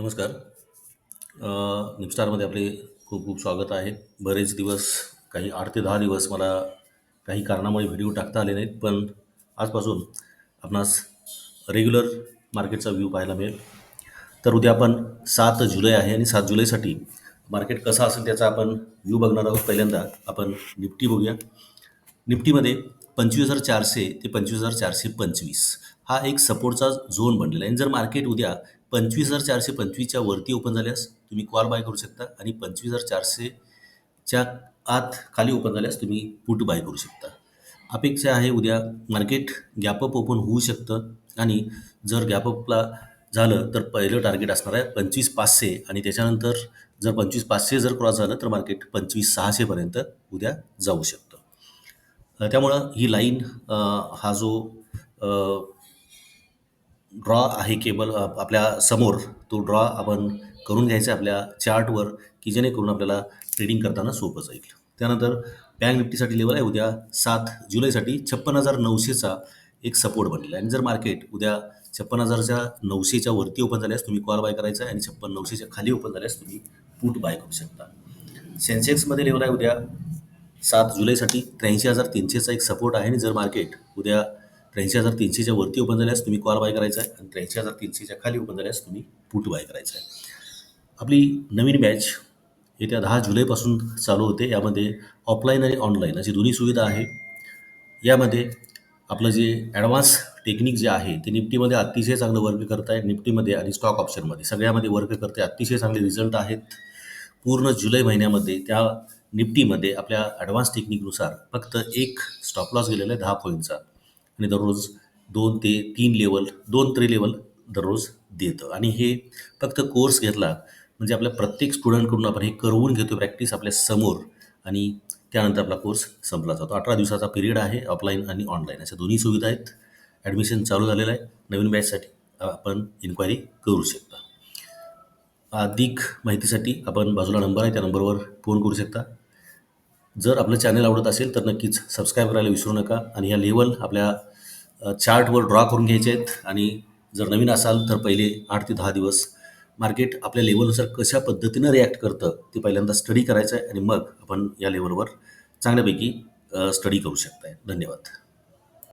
नमस्कार. निपस्टारमध्ये आपले खूप खूप स्वागत आहे. बरेच दिवस काही आठ ते दहा दिवस मला काही कारणामुळे व्हिडिओ टाकता आले नाहीत पण आजपासून आपणास रेग्युलर मार्केटचा व्ह्यू पाहायला मिळेल. तर उद्या आपण सात जुलै आहे आणि सात जुलैसाठी मार्केट कसं असेल त्याचा आपण व्ह्यू बघणार आहोत. पहिल्यांदा आपण निफ्टी बघूया. निफ्टीमध्ये पंचवीस हजार चारशे ते पंचवीस हजार चारशे पंचवीस. हा एक सपोर्टचा झोन बनलेला आहे. आणि जर मार्केट उद्या पंचवीस हजार चारशे पंचवीसच्या वरती ओपन झाल्यास तुम्ही कॉल बाय करू शकता आणि पंचवीस हजार चारशेच्या आत खाली ओपन झाल्यास तुम्ही पुट बाय करू शकता. अपेक्षा आहे उद्या मार्केट गॅपअप ओपन होऊ शकतं आणि जर गॅपअपला झालं तर पहिलं टार्गेट असणार आहे पंचवीस पाचशे आणि त्याच्यानंतर जर पंचवीस पाचशे जर क्रॉस झालं तर मार्केट पंचवीस सहाशेपर्यंत उद्या जाऊ शकतं. त्यामुळं ही लाईन हा जो ड्रॉ आहे केबल आपल्यासमोर. तो ड्रॉ आपण करून घ्यायचा आपल्या चार्टवर की जेणेकरून आपल्याला ट्रेडिंग करताना सोपं जाईल. त्यानंतर बँक निफ्टीसाठी लेवल आहे. उद्या सात जुलैसाठी छप्पन हजार नऊशेचा एक सपोर्ट बनलेला आहे. आणि जर मार्केट उद्या छप्पन हजारच्या नऊशेच्या वरती ओपन झाल्यास तुम्ही कॉल बाय करायचा आहे. आणि छप्पन नऊशेच्या खाली ओपन झाल्यास तुम्ही पुट बाय करू शकता. सेन्सेक्समध्ये लेवल आहे. उद्या सात जुलैसाठी त्र्याऐंशी हजार तीनशेचा एक सपोर्ट आहे. आणि जर मार्केट उद्या त्र्याऐंशी हजार तीनशेच्या वरती ओपन झाल्यास तुम्ही कॉल बाय करायचा आहे. आणि त्र्याऐंशी हजार तीनशेच्या खाली ओपन झाल्यास तुम्ही पुट बाय करायचा आहे. आपली नवीन बॅच येत्या दहा जुलैपासून चालू होते. यामध्ये ऑफलाईन आणि ऑनलाईन अशी दोन्ही सुविधा आहे. यामध्ये आपलं जे ॲडव्हान्स टेक्निक जे आहे ते निफ्टीमध्ये अतिशय चांगलं वर्क करत आहे निफ्टीमध्ये आणि स्टॉक ऑप्शनमध्ये सगळ्यामध्ये वर्क करते अतिशय चांगले रिझल्ट आहेत. पूर्ण जुलै महिन्यामध्ये त्या निफ्टीमध्ये आपल्या ॲडव्हान्स टेक्निकनुसार फक्त एक स्टॉप लॉस गेलेला आहे दहा पॉईंटचा आणि दररोज दोन ते तीन लेवल दोन तरी लेवल दररोज देतं. आणि हे फक्त कोर्स घेतला म्हणजे आपल्या प्रत्येक स्टुडंटकडून आपण हे करवून घेतो प्रॅक्टिस आपल्यासमोर आणि त्यानंतर आपला कोर्स संपला जातो. अठरा दिवसाचा पिरियड आहे ऑफलाईन आणि ऑनलाईन अशा दोन्ही सुविधा आहेत. ॲडमिशन चालू झालेलं आहे. नवीन बॅचसाठी आपण इन्क्वायरी करू शकता. अधिक माहितीसाठी आपण बाजूला नंबर आहे. त्या नंबरवर फोन करू शकता. जर आपलं चॅनल आवडत असेल तर नक्कीच सबस्क्राईब करायला विसरू नका. आणि ह्या लेवल आपल्या चार्टवर ड्रॉ करून घ्यायचे आहेत. आणि जर नवीन असाल तर पहिले आठ ते दहा दिवस मार्केट आपल्या लेवलनुसार कशा पद्धतीनं रिॲक्ट करतं ते पहिल्यांदा स्टडी करायचं आहे. आणि मग आपण या लेवलवर चांगल्यापैकी स्टडी करू शकताय. धन्यवाद.